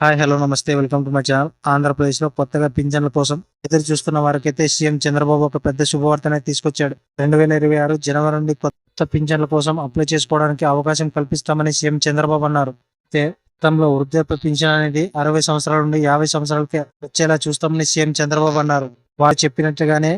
Hi hello నమస్తే welcome to my channel. ఆంధ్రప్రదేశ్లో కొత్తగా పింఛన్ల కోసం ఎదురు చూస్తున్న వారికైతే సీఎం చంద్రబాబు ఒక పెద్ద శుభవార్తనే తీసుకొచ్చాడు. రెండు వేల ఇరవై ఆరు జనవరి నుండి కొత్త పింఛన్ల కోసం అప్లై చేసుకోవడానికి అవకాశం కల్పిస్తామని సీఎం చంద్రబాబు అన్నారు. అయితే గతంలో వృద్ధాప్య పింఛన్ అనేది అరవై సంవత్సరాల నుండి యాభై సంవత్సరాలకే వచ్చేలా చూస్తామని సీఎం చంద్రబాబు అన్నారు. వారు చెప్పినట్టుగానే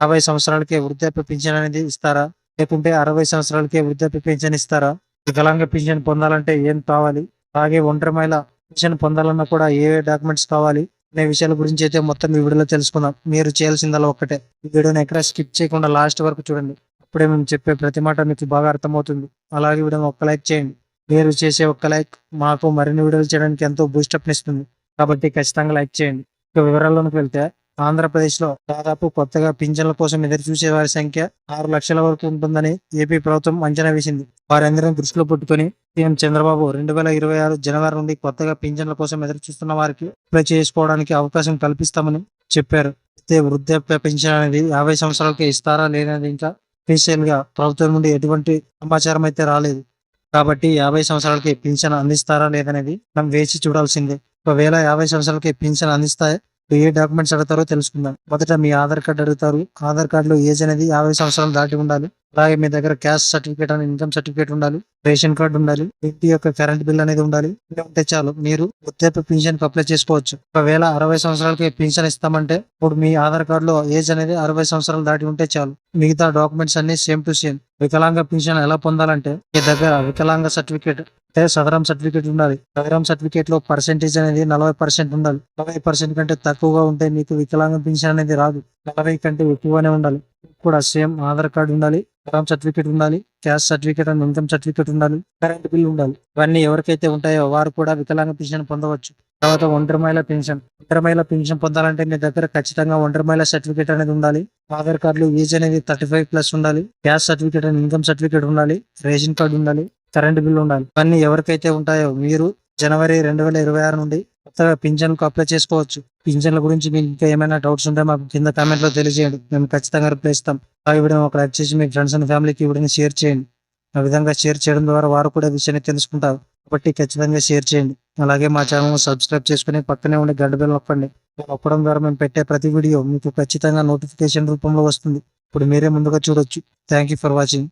యాభై సంవత్సరాలకే వృద్ధాప్య పింఛన్ అనేది ఇస్తారా? లేకుంటే అరవై సంవత్సరాలకే వృద్ధాప్య పింఛన్ ఇస్తారా? వికలాంగ పింఛన్ పొందాలంటే ఏం కావాలి? అలాగే ఒంటరి మహిళ పెన్షన్ పొందాలన్నా కూడా ఏ ఏ డాక్యుమెంట్స్ కావాలి అనే విషయాల గురించి అయితే మొత్తం ఈ వీడియోలో తెలుసుకుందాం. మీరు చేయాల్సిందల్లా ఒక్కటే ఈ వీడియోని ఎక్కడ స్కిప్ చేయకుండా లాస్ట్ వరకు చూడండి. అప్పుడే మేము చెప్పే ప్రతి మాట మీకు బాగా అర్థమవుతుంది. అలాగే వీడియోని ఒక్క లైక్ చేయండి. మీరు చేసే ఒక్క లైక్ మాకు మరిన్ని వీడియోలు చేయడానికి ఎంతో బూస్టప్ ఇస్తుంది. కాబట్టి ఖచ్చితంగా లైక్ చేయండి. ఇక వివరాల్లోకి వెళ్తే ఆంధ్రప్రదేశ్లో దాదాపు కొత్తగా పింఛన్ల కోసం ఎదురు చూసే వారి సంఖ్య ఆరు లక్షల వరకు ఉంటుందని ఏపీ ప్రభుత్వం అంచనా వేసింది. వారందరం దృష్టిలో పెట్టుకుని సీఎం చంద్రబాబు రెండు వేల ఇరవై ఆరు జనవరి నుండి కొత్తగా పింఛన్ల కోసం ఎదురు చూస్తున్న వారికి అప్లై చేసుకోవడానికి అవకాశం కల్పిస్తామని చెప్పారు. అయితే వృద్ధాప్య పెన్షన్ అనేది యాభై సంవత్సరాలకి ఇస్తారా లేదనేది ఇంకా అఫీషియల్గా ప్రభుత్వం నుండి ఎటువంటి సమాచారం అయితే రాలేదు. కాబట్టి యాభై సంవత్సరాలకి పింఛన్ అందిస్తారా లేదనేది మనం వేచి చూడాల్సిందే. ఒకవేళ యాభై సంవత్సరాలకి పింఛన్ అందిస్తాయి ఏ డాక్యుమెంట్స్ అడుగుతారో తెలుసుకుందాం. మొదట మీ ఆధార్ కార్డు అడుగుతారు. ఆధార్ కార్డులో ఏజ్ అనేది యాభై సంవత్సరాలు దాటి ఉండాలి. అలాగే మీ దగ్గర క్యాష్ సర్టిఫికేట్ అని ఇన్కమ్ సర్టిఫికేట్ ఉండాలి. రేషన్ కార్డు ఉండాలి. ఇంటి యొక్క కరెంట్ బిల్ అనేది ఉండాలి. ఉంటే చాలు. మీరు వృద్ధాప్య పింఛన్ అప్లై చేసుకోవచ్చు. ఒకవేళ అరవై సంవత్సరాలకి పింఛన్ ఇస్తామంటే ఇప్పుడు మీ ఆధార్ కార్డులో ఏజ్ అనేది అరవై సంవత్సరాలు దాటి ఉంటే చాలు. మిగతా డాక్యుమెంట్స్ అన్ని సేమ్ టు సేమ్. వికలాంగ పింఛన్ ఎలా పొందాలంటే మీ దగ్గర వికలాంగ సర్టిఫికేట్ సదరం సర్టిఫికేట్ ఉండాలి. సదరం సర్టిఫికేట్లో పర్సెంటేజ్ అనేది నలభై పర్సెంట్ ఉండాలి. నలభై పర్సెంట్ కంటే తక్కువగా ఉంటే మీకు వికలాంగ పింఛన్ అనేది రాదు. నలభై కంటే ఎక్కువనే ఉండాలి. కూడా సేమ్ ఆధార్ కార్డు ఉండాలి సదరం సర్టిఫికేట్ ఉండాలి cash certificate and income certificate ఉండాలి కరెంట్ బిల్ ఉండాలి. ఇవన్నీ ఎవరికైతే ఉంటాయో వారు కూడా వికలాంగ పింఛన్ పొందవచ్చు. తర్వాత ఒంటరి మహిళ పెన్షన్ ఒంటరి మహిళ పెన్షన్ పొందాలంటే మీ దగ్గర ఖచ్చితంగా ఒంటరి మహిళ సర్టిఫికేట్ అనేది ఉండాలి. ఆధార్ కార్డులో ఏజ్ అనేది థర్టీ ఫైవ్ ప్లస్ ఉండాలి. Gas certificate and income certificate ఉండాలి. రేషన్ కార్డు ఉండాలి. కరెంట్ బిల్ ఉండాలి. ఇవన్నీ ఎవరికైతే ఉంటాయో మీరు జనవరి రెండు వేల ఇరవై ఆరు నుండి కొత్తగా పింఛన్కు అప్లై చేసుకోవచ్చు. పింఛన్ల గురించి మీకు ఇంకా ఏమైనా డౌట్స్ ఉంటే మాకు కింద కామెంట్లో తెలియజేయండి. మేము ఖచ్చితంగా రిప్లై ఇస్తాం. ఆ వీడియో ఒక లైక్ చేసి మీ ఫ్రెండ్స్ అండ్ ఫ్యామిలీకి ఈ వీడియోని షేర్ చేయండి. ఆ విధంగా షేర్ చేయడం ద్వారా వారు కూడా విషయాన్ని తెలుసుకుంటారు. కాబట్టి ఖచ్చితంగా షేర్ చేయండి. అలాగే మా ఛానల్ సబ్స్క్రైబ్ చేసుకుని పక్కనే ఉండే గంట బిల్ నొక్కండి. నొక్కడం ద్వారా మేము పెట్టే ప్రతి వీడియో మీకు ఖచ్చితంగా నోటిఫికేషన్ రూపంలో వస్తుంది. ఇప్పుడు మీరే ముందుగా చూడొచ్చు. Thank you for watching